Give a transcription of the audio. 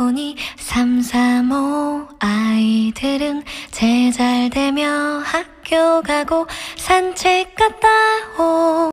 보니 삼삼오 아이들은 제잘되며 학교 가고 산책 갔다 오